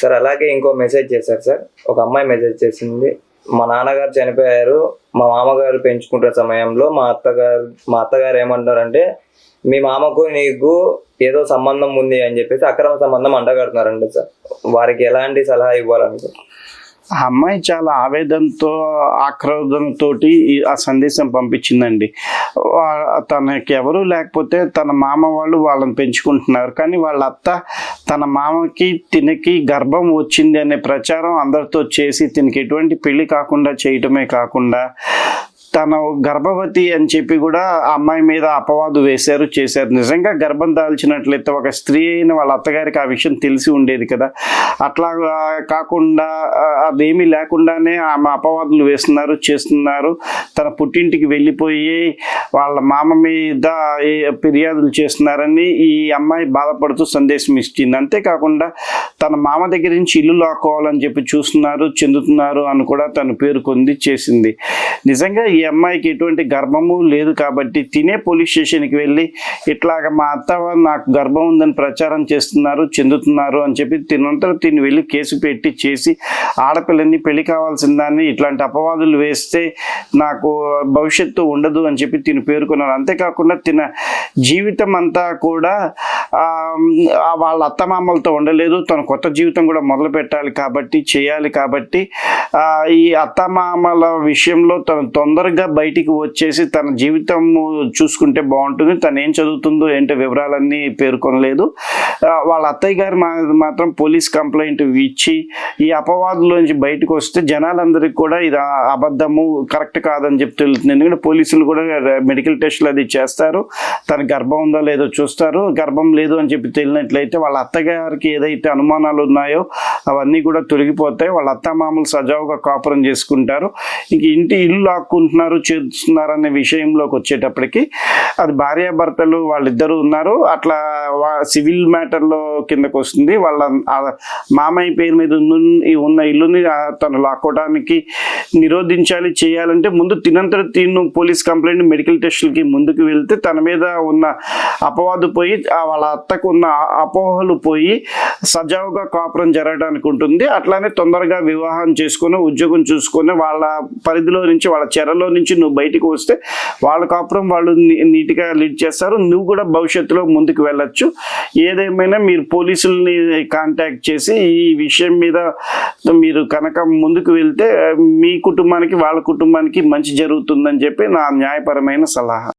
Sir అలాగే ఇంకో message చేశారు సార్. ఒక అమ్మాయి మెసేజ్ చేసింది. మా నాన్నగారు చనిపోయారు. మా మామగారు పెంచుకుంటున్న సమయంలో మా అత్తగారు మా అత్తగారు ఏమంటారంటే మీ మామకు నీకు ఏదో సంబంధం ఉంది అని చెప్పేసి అక్రమ సంబంధం అంటగడుతున్నారండి సార్. వారికి ఎలాంటి సలహా ఇవ్వాలనుకో ఆ అమ్మాయి చాలా ఆవేదనతో ఆక్రోధంతో ఆ సందేశం పంపించిందండి. తనకి ఎవరు లేకపోతే తన మామ వాళ్ళు వాళ్ళని పెంచుకుంటున్నారు. కానీ వాళ్ళ అత్త తన మామకి తినకి గర్భం వచ్చింది అనే ప్రచారం అందరితో చేసి తినకి ఎటువంటి పెళ్ళి కాకుండా చేయటమే కాకుండా తను గర్భవతి అని చెప్పి కూడా ఆ అమ్మాయి మీద అపవాదు వేశారు చేశారు. నిజంగా గర్భం దాల్చినట్లయితే ఒక స్త్రీ అయిన వాళ్ళ అత్తగారికి ఆ విషయం తెలిసి ఉండేది కదా. అట్లా కాకుండా అదేమీ లేకుండానే ఆమె అపవాదులు వేస్తున్నారు చేస్తున్నారు. తన పుట్టింటికి వెళ్ళిపోయి వాళ్ళ మామ మీద ఫిర్యాదులు చేస్తున్నారని ఈ అమ్మాయి బాధపడుతూ సందేశం ఇచ్చింది. అంతేకాకుండా తన మామ దగ్గర నుంచి ఇల్లు లాక్కోవాలని చెప్పి చూస్తున్నారు చెందుతున్నారు అని కూడా తను పేర్కొంది చేసింది. నిజంగా ఈ అమ్మాయికి ఎటువంటి గర్భము లేదు కాబట్టి తినే పోలీస్ స్టేషన్కి వెళ్ళి ఇట్లాగ మా అత్త నాకు గర్భం ఉందని ప్రచారం చేస్తున్నారు చెందుతున్నారు అని చెప్పి తినంతరం తిని వెళ్ళి కేసు పెట్టి చేసి ఆడపిల్లని పెళ్ళి కావాల్సిందాన్ని ఇట్లాంటి అపవాదులు వేస్తే నాకు భవిష్యత్తు ఉండదు అని చెప్పి తిని పేర్కొన్నారు. అంతేకాకుండా తిన జీవితం అంతా కూడా వాళ్ళ అత్తమామలతో ఉండలేదు. తన కొత్త జీవితం కూడా మొదలు పెట్టాలి కాబట్టి చేయాలి కాబట్టి ఈ అత్తమామల విషయంలో తను తొందరగా బయటికి వచ్చేసి తన జీవితం చూసుకుంటే బాగుంటుంది. తను ఏం చదువుతుందో ఏంటో వివరాలన్నీ పేర్కొనలేదు. వాళ్ళ అత్తయ్య గారు మా మాత్రం పోలీస్ కంప్లైంట్ ఇచ్చి ఈ అపవాదులోంచి బయటకు వస్తే జనాలందరికీ కూడా ఇది ఆ- అబద్ధము కరెక్ట్ కాదని చెప్పి తెలుస్తుంది. ఎందుకంటే పోలీసులు కూడా మెడికల్ టెస్టులు అది చేస్తారు. తన గర్భం ఉందో లేదో చూస్తారు. గర్భం లేదు అని చెప్పి తెలియనట్లయితే వాళ్ళ అత్తగారికి ఏదైతే అనుమానాలు ఉన్నాయో అవన్నీ కూడా తొలగిపోతాయి. వాళ్ళ అత్తమామలు సజావుగా కాపురం చేసుకుంటారు. ఇంక ఇంటి ఇల్లు లాక్కుంటున్నారు చేస్తున్నారు అనే విషయంలోకి వచ్చేటప్పటికి అది భార్యాభర్తలు వాళ్ళిద్దరూ ఉన్నారు. అట్లా సివిల్ మ్యాటర్లో కిందకు వస్తుంది. వాళ్ళ మామయ్య పేరు మీద ఉన్న ఇల్లుని తను లాక్కోవడానికి నిరోధించాలి చేయాలంటే ముందు తినంతట తిను. పోలీస్ కంప్లైంట్ మెడికల్ టెస్టులకి ముందుకు వెళ్తే తన మీద ఉన్న అపవాదు పోయి వాళ్ళ అత్తకు ఉన్న అపోహలు పోయి సజావుగా కాపురం జరగడానికి ఉంటుంది. అట్లానే తొందరగా వివాహం చేసుకుని ఉద్యోగం చూసుకొని వాళ్ళ పరిధిలో నుంచి వాళ్ళ చెరలో నుంచి నువ్వు బయటికి వస్తే వాళ్ళ కాపురం వాళ్ళు నీట్గా లీడ్ చేస్తారు. నువ్వు కూడా భవిష్యత్తులో ముందుకు వెళ్ళొచ్చు. ఏదేమైనా మీరు పోలీసుల్ని కాంటాక్ట్ చేసి ఈ విషయం మీద మీరు కనుక ముందుకు వెళ్తే మీ కుటుంబానికి వాళ్ళ కుటుంబానికి మంచి జరుగుతుందని చెప్పి నా న్యాయపరమైన సలహా.